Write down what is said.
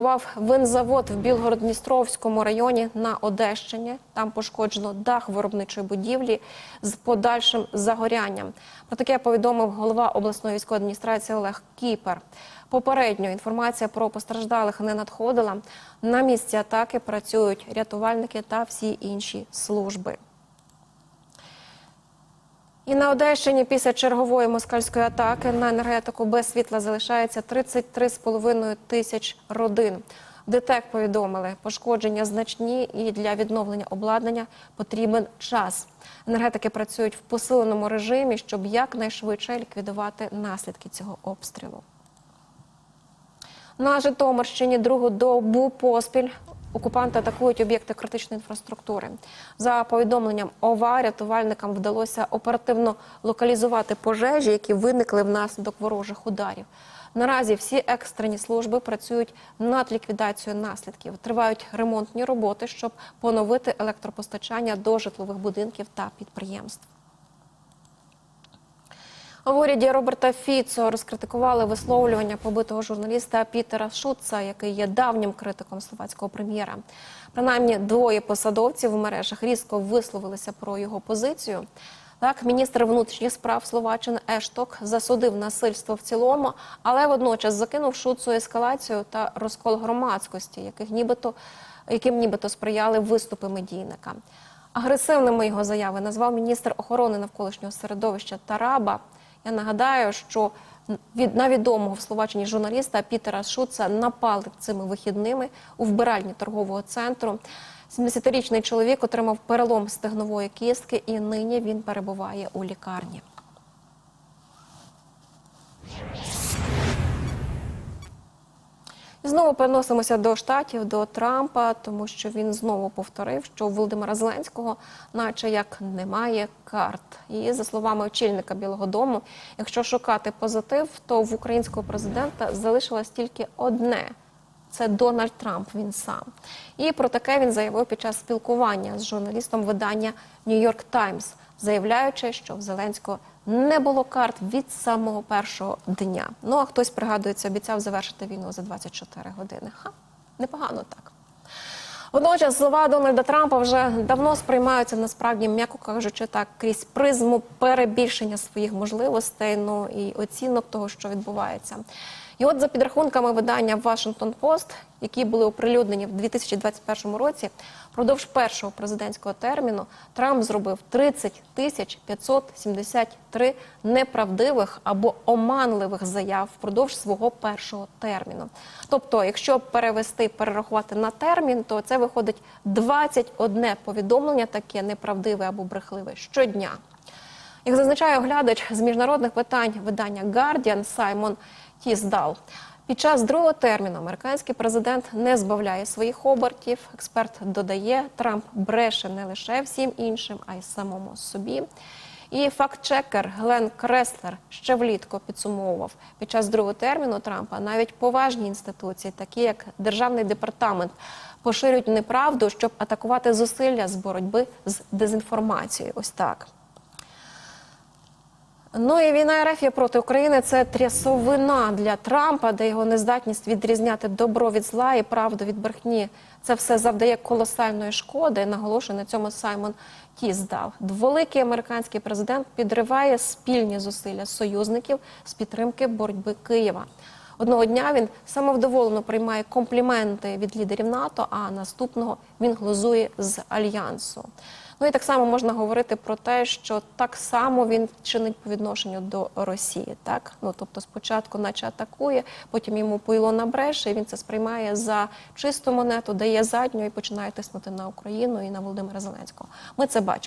Вав винзавод в Білгород-Дністровському районі на Одещині. Там пошкоджено дах виробничої будівлі з подальшим загорянням. Про таке повідомив голова обласної військової адміністрації Олег Кіпер. Попередньо інформація про постраждалих не надходила. На місці атаки працюють рятувальники та всі інші служби. І на Одещині після чергової москальської атаки на енергетику без світла залишається 33,5 тисяч родин. ДТЕК повідомили, пошкодження значні і для відновлення обладнання потрібен час. Енергетики працюють в посиленому режимі, щоб якнайшвидше ліквідувати наслідки цього обстрілу. На Житомирщині другу добу поспіль окупанти атакують об'єкти критичної інфраструктури. За повідомленням ОВА, рятувальникам вдалося оперативно локалізувати пожежі, які виникли внаслідок ворожих ударів. Наразі всі екстрені служби працюють над ліквідацією наслідків. Тривають ремонтні роботи, щоб поновити електропостачання до житлових будинків та підприємств. В уряді Роберта Фіцо розкритикували висловлювання побитого журналіста Пітера Шутца, який є давнім критиком словацького прем'єра. Принаймні двоє посадовців в мережах різко висловилися про його позицію. Так, міністр внутрішніх справ Словаччини Ешток засудив насильство в цілому, але водночас закинув Шуцу ескалацію та розкол громадськості, яких нібито яким нібито сприяли виступи медійника. Агресивними його заяви назвав міністр охорони навколишнього середовища Тараба. Я нагадаю, що від на відомого в Словаччині журналіста Пітера Шуца напали цими вихідними у вбиральні торгового центру. 70-річний чоловік отримав перелом стегнової кістки, і нині він перебуває у лікарні. Знову переносимося до штатів, до Трампа, тому що він знову повторив, що у Володимира Зеленського, наче як немає карт. І за словами очільника Білого Дому, якщо шукати позитив, то в українського президента залишилось тільки одне. Це Дональд Трамп. Він сам і про таке він заявив під час спілкування з журналістом видання Нью-Йорк Таймс, заявляючи, що в Зеленського не було карт від самого першого дня. Ну а хтось пригадується, обіцяв завершити війну за 24 години. Ха, непогано так. Водночас слова Дональда Трампа вже давно сприймаються насправді, м'яко кажучи, так крізь призму перебільшення своїх можливостей, ну і оцінок того, що відбувається. І от за підрахунками видання Washington Post, які були оприлюднені в 2021 році, впродовж першого президентського терміну Трамп зробив 30 тисяч 573 неправдивих або оманливих заяв впродовж свого першого терміну. Тобто, якщо перевести перерахувати на термін, то це виходить 21 повідомлення, таке неправдиве або брехливе щодня. Як зазначає оглядач з міжнародних питань видання Guardian Саймон Тіздал. Під час другого терміну американський президент не збавляє своїх обертів. Експерт додає, Трамп бреше не лише всім іншим, а й самому собі. І факт-чекер Глен Креслер ще влітку підсумовував під час другого терміну Трампа навіть поважні інституції, такі як Державний департамент, поширюють неправду, щоб атакувати зусилля з боротьби з дезінформацією. Ось так. Ну і війна РФ проти України це трясовина для Трампа, де його нездатність відрізняти добро від зла і правду від брехні. Це все завдає колосальної шкоди. Наголошує на цьому Саймон Тіздал. Дволикий американський президент підриває спільні зусилля союзників з підтримки боротьби Києва. Одного дня він самовдоволено приймає компліменти від лідерів НАТО, а наступного він глузує з альянсу. Ну і так само можна говорити про те, що так само він чинить по відношенню до Росії. Так, ну тобто, спочатку, наче атакує, потім йому пойло набреше, і він це сприймає за чисту монету, дає задню і починає тиснути на Україну і на Володимира Зеленського. Ми це бачимо.